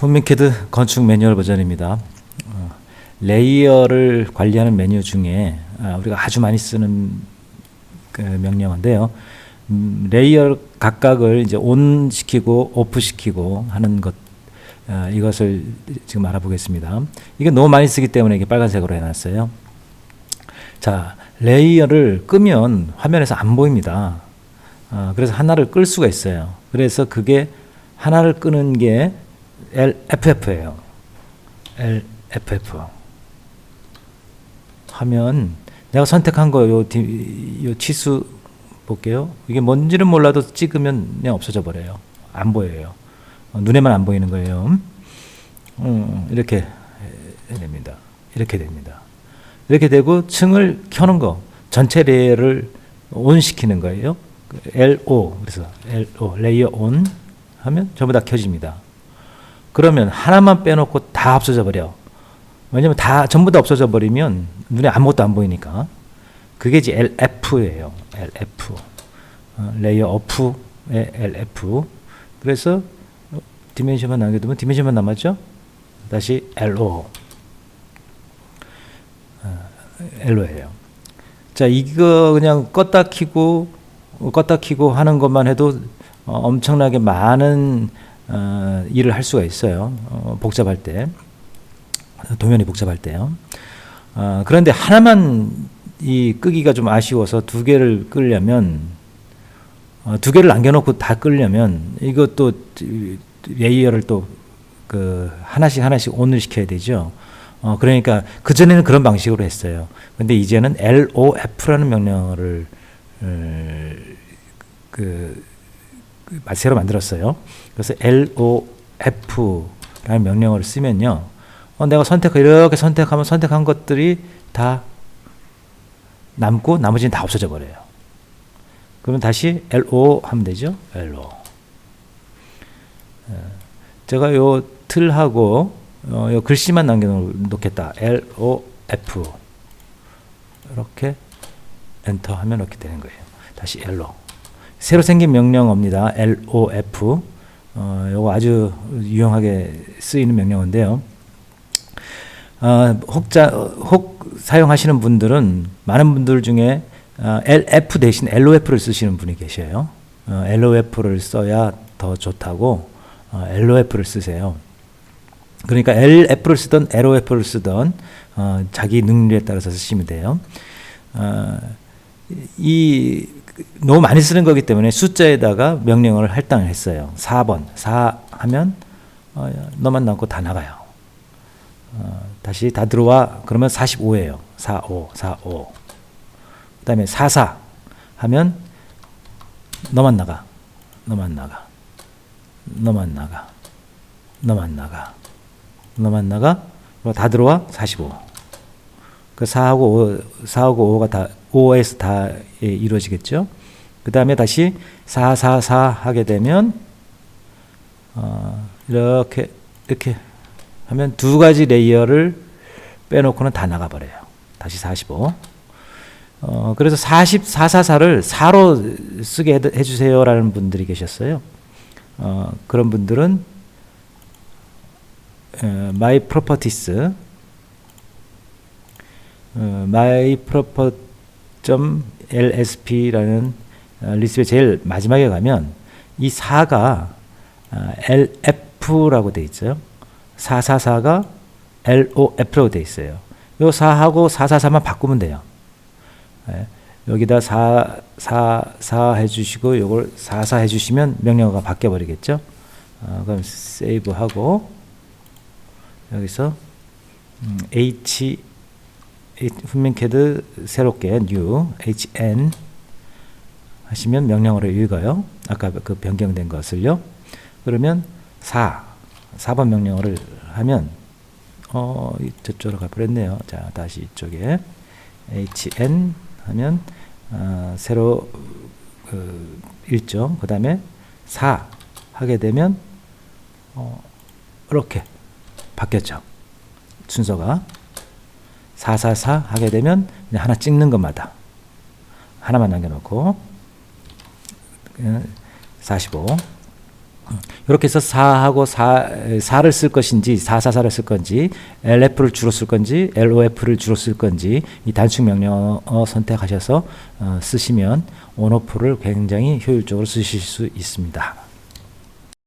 훈민캐드 건축 매뉴얼 버전입니다. 어, 레이어를 관리하는 메뉴 중에 아, 우리가 아주 많이 쓰는 그 명령어인데요. 음, 레이어 각각을 이제 온 시키고 오프 시키고 하는 것 아, 이것을 지금 알아보겠습니다. 이게 너무 많이 쓰기 때문에 이게 빨간색으로 해놨어요. 자, 레이어를 끄면 화면에서 안 보입니다. 아, 그래서 하나를 끌 수가 있어요. 그래서 그게 하나를 끄는 게 LFF예요. LFF. 하면 내가 선택한 거 요, 치수 볼게요. 이게 뭔지는 몰라도 찍으면 그냥 없어져 버려요. 안 보여요. 어, 눈에만 안 보이는 거예요. 음, 이렇게 됩니다. 이렇게 됩니다. 이렇게 되고 층을 켜는 거 전체 레이어를 온 시키는 거예요. 그 LO 그래서 LO 레이어 온 하면 전부 다 켜집니다. 그러면 하나만 빼놓고 다 없어져 버려. 왜냐면 다 전부 다 없어져 버리면 눈에 아무것도 안 보이니까. 그게 이제 LF예요. LF. 어, 레이어 오프의 LF. 그래서 어, 디멘션만 남게 되면 디멘션만 남았죠? 다시 LO. LO예요. 자, 이거 그냥 껐다 키고 어, 껐다 키고 하는 것만 해도 어, 엄청나게 많은 어, 일을 할 수가 있어요. 어, 복잡할 때. 도면이 복잡할 때요. 어, 그런데 하나만 이 끄기가 좀 아쉬워서 두 개를 끌려면 어, 두 개를 남겨놓고 다 끌려면 이것도 레이어를 또 그 하나씩 하나씩 온을 시켜야 되죠. 어, 그러니까 그 전에는 그런 방식으로 했어요. 근데 이제는 LOF라는 명령어를 어, 그, 그 새로 만들었어요. 그래서 LOF라는 명령어를 쓰면요. 어, 내가 선택 이렇게 선택하면 선택한 것들이 다 남고 나머지는 다 없어져 버려요. 그러면 다시 LO 하면 되죠. LO. 어, 제가 요 틀하고 어, 요 글씨만 남겨놓겠다. L O F 이렇게 엔터 하면 이렇게 되는 거예요. 다시 L로 새로 생긴 명령어입니다. L O F 어, 요거 아주 유용하게 쓰이는 명령어인데요. 어, 혹자 혹 사용하시는 분들은 많은 분들 중에 어, LF 대신 LOF를 쓰시는 분이 계셔요. 어, LOF를 써야 더 좋다고 어, LOF를 쓰세요. 그러니까 LF를 쓰던 LOF를 쓰던 어, 자기 능률에 따라서 쓰시면 돼요. 어, 이 너무 많이 쓰는 거기 때문에 숫자에다가 명령어를 할당을 했어요. 4번. 4 하면 어, 너만 남고 다 나가요. 어, 다시 다 들어와. 그러면 45예요. 45 45 그다음에 44 하면 너만 나가. 너만 나가. 너만 나가. 너만 나가. 너만 나가. 다 들어와. 45. 그 4하고 5, 4하고 5가 다 5에서 다 예, 이루어지겠죠. 그 다음에 다시 4, 4, 4 하게 되면 어, 이렇게 이렇게 하면 두 가지 레이어를 빼놓고는 다 나가버려요. 다시 45. 어, 그래서 40, 444를 4로 쓰게 해- 해주세요라는 분들이 계셨어요. 어, 그런 분들은 어, my properties 어, my proper.lsp라는 어, 리스트의 제일 마지막에 가면 이 4가 어, LF라고 돼 있어요. 444가 LOF라고 돼 있어요. 요 4하고 444만 바꾸면 돼요. 예, 여기다 4, 4, 4 해주시고 요걸 4, 4 해주시면 명령어가 바뀌어 버리겠죠. 어, 그럼 세이브 하고 여기서 음, H 훈민캐드 새롭게 new hn 하시면 명령어를 읽어요. 아까 그 변경된 것을요. 그러면 4 4번 명령어를 하면 어 이- 저쪽으로 가버렸네요. 자 다시 이쪽에 hn 하면 어, 새로 그 읽죠. 그 다음에 4 하게 되면 어, 이렇게 바뀌었죠. 순서가 444 하게 되면 그냥 하나 찍는 것마다 하나만 남겨놓고 45 이렇게 해서 4하고 4, 4를 쓸 것인지 444를 쓸 건지 LF를 주로 쓸 건지 LOF를 주로 쓸 건지 이 단축 명령어 선택하셔서 어, 쓰시면 온오프를 굉장히 효율적으로 쓰실 수 있습니다.